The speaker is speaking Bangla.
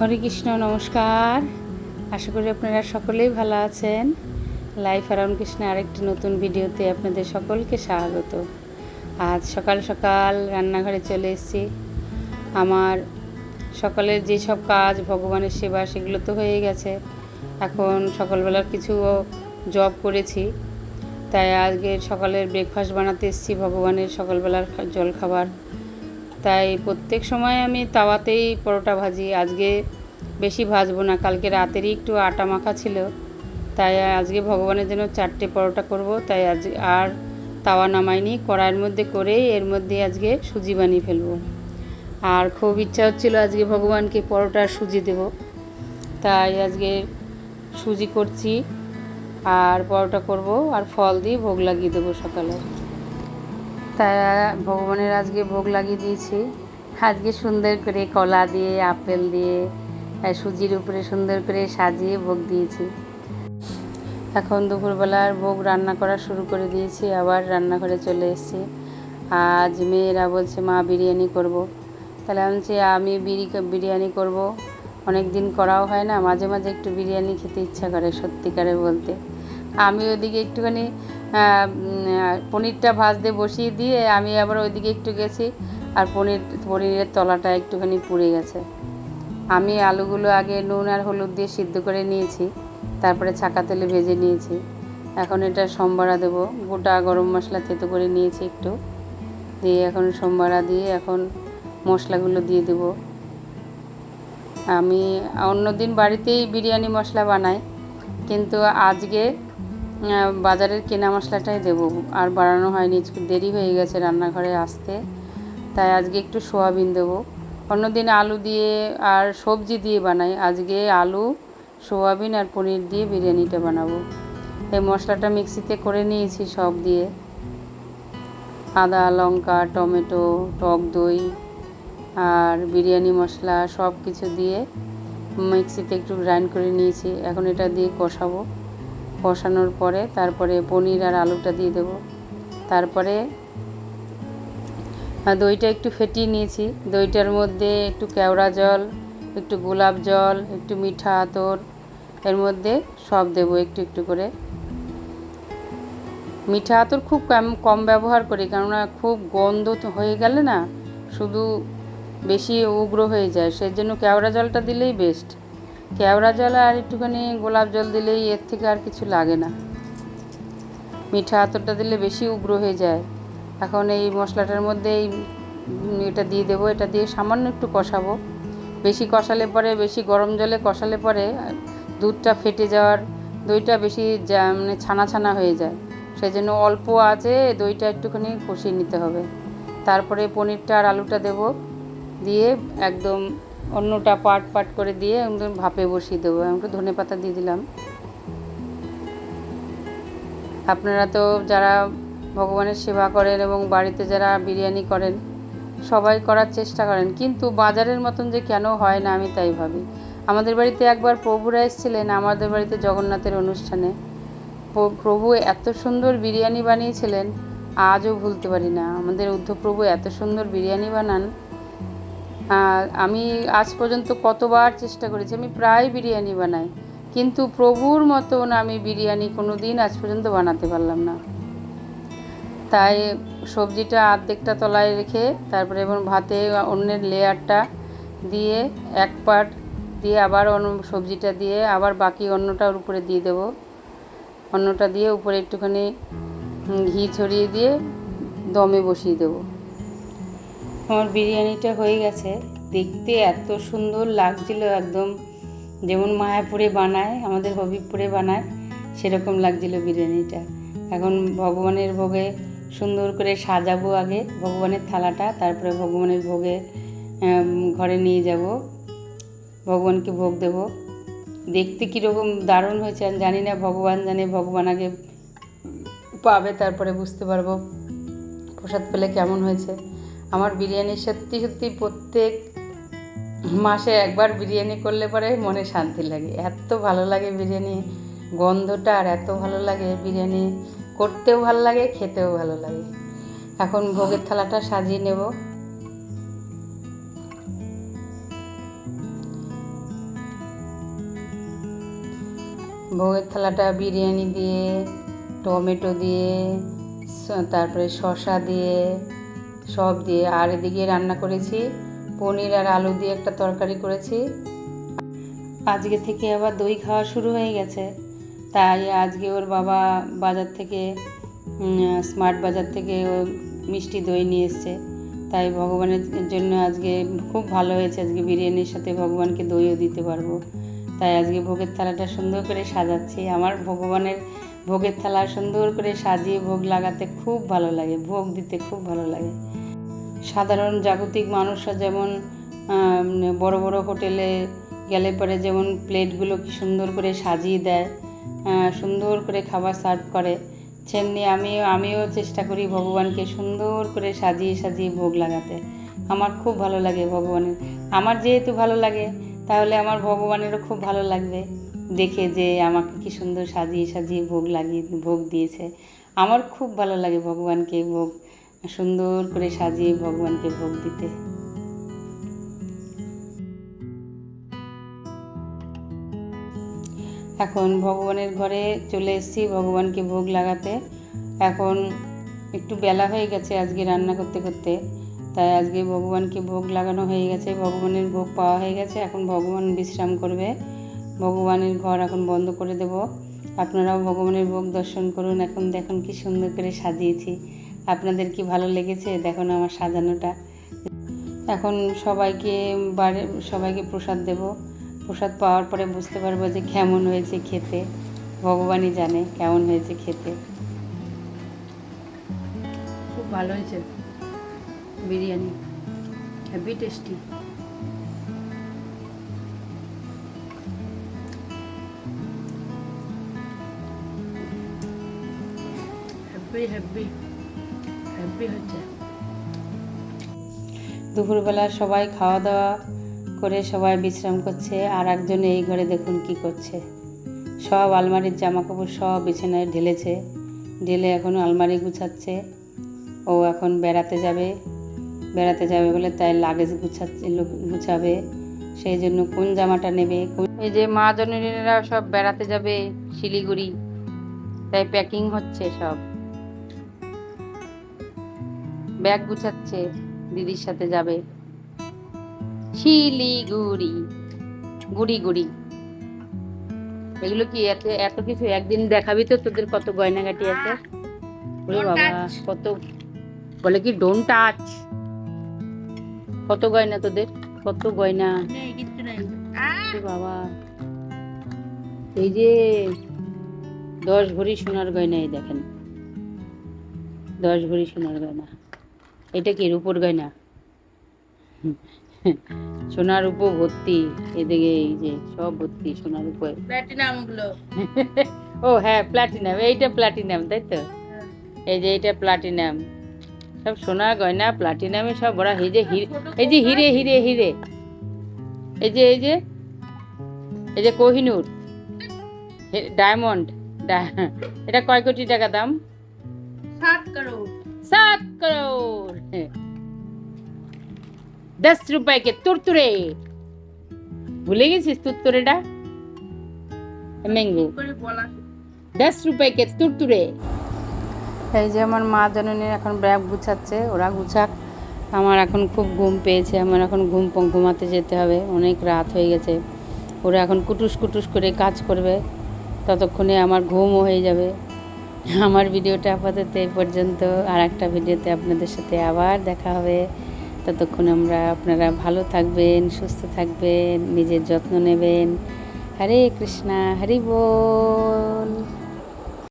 হরে কৃষ্ণ, নমস্কার। আশা করি আপনারা সকলেই ভালো আছেন। লাইফ অ্যারাউন্ড কৃষ্ণ আরেকটি নতুন ভিডিওতে আপনাদের সকলকে স্বাগত। আজ সকাল সকাল রান্নাঘরে চলে এসেছি। আমার সকালের যেসব কাজ, ভগবানের সেবা, সেগুলো তো হয়ে গেছে। এখন সকালবেলার কিছু জব করেছি। তাই আজকে সকালের ব্রেকফাস্ট বানাতে এসেছি ভগবানের সকালবেলার জলখাবার। তাই প্রত্যেক সময় আমি তাওয়াতেই পরোটা ভাজি। আজকে বেশি ভাজবো না, কালকে রাতেরই একটু আটা মাখা ছিল। তাই আজকে ভগবানের জন্য চারটে পরোটা করব। তাই আজ আর তাওয়া নামাইনি, কড়াইয়ের মধ্যে করেই এর মধ্যে আজকে সুজি বানিয়ে ফেলব। আর খুব ইচ্ছা হচ্ছিল আজকে ভগবানকে পরোটা সুজি দেব। তাই আজকে সুজি করছি, আর পরোটা করব, আর ফল দিয়ে ভোগ লাগিয়ে দেবো সকালে। তাই ভগবানের আজকে ভোগ লাগিয়ে দিয়েছি আজকে সুন্দর করে কলা দিয়ে, আপেল দিয়ে সুজির উপরে সুন্দর করে সাজিয়ে ভোগ দিয়েছি এখন দুপুরবেলার ভোগ রান্না করা শুরু করে দিয়েছি, আবার রান্নাঘরে চলে এসেছি আজ মেয়েরা বলছে, মা, বিরিয়ানি করব। তাহলে আমি বলছি, আমি বিরি, বিরিয়ানি করব। অনেক দিন করাও হয় না, মাঝে মাঝে একটু বিরিয়ানি খেতে ইচ্ছা করে সত্যিকারে বলতে আমি ওদিকে একটুখানি পনিরটা ভাজতে বসিয়ে দিয়ে আমি আবার ওইদিকে একটু গেছি, আর পনির, পনিরের তলাটা একটুখানি পুড়ে গেছে। আমি আলুগুলো আগে নুন আর হলুদ দিয়ে সিদ্ধ করে নিয়েছি, তারপরে ছাকা তেলে ভেজে নিয়েছি। এখন এটা সম্বারা দেবো, গোটা গরম মশলা থেতো করে নিয়েছি একটু। দিয়ে এখন সম্বারা দিয়ে এখন মশলাগুলো দিয়ে দেবো। আমি অন্যদিন বাড়িতেই বিরিয়ানি মশলা বানাই, কিন্তু আজকে বাজারের কেনা মশলাটাই দেবো। আর বাড়ানো হয়নি দেরি হয়ে গেছে রান্নাঘরে আসতে। তাই আজকে একটু সোয়াবিন দেবো। অন্যদিন আলু দিয়ে আর সবজি দিয়ে বানাই। আজকে আলু, সোয়াবিন আর পনির দিয়ে বিরিয়ানিটা বানাবো। এই মশলাটা মিক্সিতে করে নিয়েছি সব দিয়ে। আদা, লঙ্কা, টমেটো, টক দই আর বিরিয়ানি মশলা সব কিছু দিয়ে মিক্সিতে একটু গ্রাইন্ড করে নিয়েছি। এখন এটা দিয়ে কষাবো। কষানোর পরে তারপরে পনির আর আলুটা দিয়ে দেবো। তারপরে দইটা একটু ফেটিয়ে নিয়েছি। দইটার মধ্যে একটু কেওড়া জল, একটু গোলাপ জল, একটু মিঠা আতর, এর মধ্যে সব দেবো একটু একটু করে। মিঠা আতর খুব কম কম ব্যবহার করি কেননা খুব গন্ধ হয়ে গেলে না, শুধু বেশি উগ্র হয়ে যায়। সেই জন্য কেওড়া জলটা দিলেই বেস্ট কেওড়া জল আর একটুখানি গোলাপ জল দিলেই এর থেকে আর কিছু লাগে না। মিঠা আতরটা দিলে বেশি উগ্র হয়ে যায়। এখন এই মশলাটার মধ্যে এই এটা দিয়ে দেবো, এটা দিয়ে সামান্য একটু কষাবো। বেশি কষালে পরে, বেশি গরম জলে কষালে পরে দুধটা ফেটে যাওয়ার দইটা বেশি মানে ছানা ছানা হয়ে যায়। সেই জন্য অল্প আছে, দইটা একটুখানি কষিয়ে নিতে হবে। তারপরে পনিরটা আর আলুটা দেবো। দিয়ে একদম অন্যটা পাট পাট করে দিয়ে একদম ভাপে বসিয়ে দেবো। একটু ধনে পাতা দিয়ে দিলাম। আপনারা তো যারা ভগবানের সেবা করেন এবং বাড়িতে যারা বিরিয়ানি করেন, সবাই করার চেষ্টা করেন। কিন্তু বাজারের মতন যে কেন হয় না, আমি তাই ভাবি। আমাদের বাড়িতে একবার প্রভুরা এসেছিলেন, আমাদের বাড়িতে জগন্নাথের অনুষ্ঠানে। প্রভু এত সুন্দর বিরিয়ানি বানিয়েছিলেন, আজও ভুলতে পারি না। আমাদের উদ্ধপ্রভু এত সুন্দর বিরিয়ানি বানান আমি আজ পর্যন্ত কতবার চেষ্টা করেছি, আমি প্রায় বিরিয়ানি বানাই, কিন্তু প্রভুর মতন আমি বিরিয়ানি কোনো দিন আজ পর্যন্ত বানাতে পারলাম না। তাই সবজিটা আর্ধেকটা তলায় রেখে, তারপরে এবং ভাতে অন্যের লেয়ারটা দিয়ে এক পাট দিয়ে আবার অন্য সবজিটা দিয়ে আবার বাকি অন্যটা ওর উপরে দিয়ে দেবো। অন্যটা দিয়ে উপরে একটুখানি ঘি ছড়িয়ে দিয়ে দমে বসিয়ে দেবো। আমার বিরিয়ানিটা হয়ে গেছে। দেখতে এত সুন্দর লাগছিল একদম। যেমন মায়াপুরে বানায়, আমাদের হবিবপুরে বানায়, সেরকম লাগছিল বিরিয়ানিটা। এখন ভগবানের ভোগে সুন্দর করে সাজাবো আগে, ভগবানের থালাটা, তারপরে ভগবানের ভোগে ঘরে নিয়ে যাব। ভগবানকে ভোগ দেব। দেখতে কীরকম দারুণ হয়েছে, আমি জানি না, ভগবান জানে, ভগবান আগে পাবে, তারপরে বুঝতে পারব। প্রসাদ পেলে কেমন হয়েছে। আমার বিরিয়ানি সত্যি সত্যি প্রত্যেক মাসে একবার বিরিয়ানি করলে পরে মনে শান্তি লাগে। এত ভালো লাগে বিরিয়ানি গন্ধটা আর এত ভালো লাগে বিরিয়ানি করতেও ভালো লাগে, খেতেও ভালো লাগে। এখন ভোগের থালাটা সাজিয়ে নেব। ভোগের থালাটা বিরিয়ানি দিয়ে, টমেটো দিয়ে তারপরে শসা দিয়ে সব দিয়ে। আর এদিকে রান্না করেছি, পনির আর আলু দিয়ে একটা তরকারি করেছি। আজকে থেকে আবার দই খাওয়া শুরু হয়ে গেছে। তাই আজকে ওর বাবা বাজার থেকে স্মার্ট বাজার থেকে ও মিষ্টি দই নিয়ে এসছে। তাই ভগবানের জন্য আজকে খুব ভালো হয়েছে, আজকে বিরিয়ানির সাথে ভগবানকে দইও দিতে পারব। তাই আজকে ভোগের থালাটা সুন্দর করে সাজাচ্ছি। আমার ভগবানের ভোগের থালা সুন্দর করে সাজিয়ে ভোগ লাগাতে খুব ভালো লাগে, ভোগ দিতে খুব ভালো লাগে। সাধারণ জাগতিক মানুষরা যেমন বড় বড় হোটেলে গেলে পরে যেমন প্লেটগুলো কি সুন্দর করে সাজিয়ে দেয় সুন্দর করে খাবার সার্ভ করে সেমনি আমিও আমিও চেষ্টা করি ভগবানকে সুন্দর করে সাজিয়ে সাজিয়ে ভোগ লাগাতে। আমার খুব ভালো লাগে ভগবানের। আমার যেহেতু ভালো লাগে, তাহলে আমার ভগবানেরও খুব ভালো লাগবে দেখে যে আমাকে কি সুন্দর সাজিয়ে সাজিয়ে ভোগ লাগিয়ে, ভোগ দিয়েছে। আমার খুব ভালো লাগে ভগবানকে ভোগ সুন্দর করে সাজিয়ে ভগবানকে ভোগ দিতে। এখন ভগবানের ঘরে চলে এসেছি, ভগবানকে ভোগ লাগাতে। এখন একটু বেলা হয়ে গেছে আজকে রান্না করতে করতে, তাই আজকে ভগবানকে ভোগ লাগানো হয়ে গেছে, ভগবানের ভোগ পাওয়া হয়ে গেছে। এখন ভগবান বিশ্রাম করবে, ভগবানের ঘর এখন বন্ধ করে দেব। আপনারাও ভগবানের ভোগ দর্শন করুন, এখন দেখুন কি সুন্দর করে সাজিয়েছি। আপনাদের কি ভালো লেগেছে? দেখুন আমার সাজানোটা। এখন সবাইকে বাড়ি সবাইকে প্রসাদ দেব। প্রসাদ পাওয়ার পরে বুঝতে পারব যে কেমন হয়েছে খেতে। ভগবানই জানে কেমন হয়েছে খেতে। খুব ভালো হয়েছে। Biryani. Heavy tasty happy happy happy হচ্ছে। দুপুরবেলা সবাই খাওয়া দাওয়া করে সবাই বিশ্রাম করছে আর একজন এই ঘরে দেখুন কি করছে। সব আলমারির জামা কাপড় সব বিছানায় ঢেলেছে ঢেলে এখন আলমারি গুছাচ্ছে। ও এখন বেড়াতে যাবে বেড়াতে যাবে বলে তাই লাগেজ গুছাচ্ছে গুছাবে। সেই জন্য কোন জামাটা নেবে কোন- এই যে মা জননীরা সব বেড়াতে যাবে শিলিগুড়ি। তাই প্যাকিং হচ্ছে সব। ব্যাগ গুছাচ্ছে দিদির সাথে যাবে। শিলিগুড়ি গুড়ি গুড়ি এগুলো কি এত এত কিছু একদিন দেখাবি তো তোদের কত গয়নাগাটি আছে? ওরে বাবা কত বলে কি ডোন্ট টাচ কত গয়না তোদের? কত গয়না? বাবা। এই যে দশ ভরি সোনার গয়না এই দেখেন। দশ ভরি সোনার গয়না। এটা কি রূপোর গয়না? সোনার উপো ভর্তি এদিকে এই যে সব ভর্তি সোনার উপরে। প্ল্যাটিনামগুলো। ও হ্যাঁ প্লাটিনাম এইটা প্লাটিনাম তাই তো? এই যে এইটা প্লাটিনাম সব সোনা গয়না প্লাটিনামে সব বড় এই যে হিরে এই যে হিরে হিরে হিরে। এই যে এই যে এই যে কোহিনুর ডায়মন্ড এটা কয় কোটি টাকা দাম? সাত করো। सात करोड़ दस रुपए के तुरतुरे ভুলে গেছিস তুরতুরেটা ম্যাঙ্গো করে বলা দশ রুপে কে তুরতুরে এই যে আমার মা জননীর এখন ব্যাগ গুছাচ্ছে ওরা গুছাক আমার এখন খুব ঘুম পেয়েছে আমার এখন ঘুম প- ঘুমাতে যেতে হবে অনেক রাত হয়ে গেছে ওরা এখন কুটুস কুটুস করে কাজ করবে ততক্ষণে আমার ঘুমও হয়ে যাবে আমার ভিডিওটা আপাতত এই পর্যন্ত। আর একটা ভিডিওতে আপনাদের সাথে আবার দেখা হবে। ততক্ষণ আমরা আপনারা ভালো থাকবেন, সুস্থ থাকবেন, নিজের যত্ন নেবেন। হরে কৃষ্ণা, হরি বল।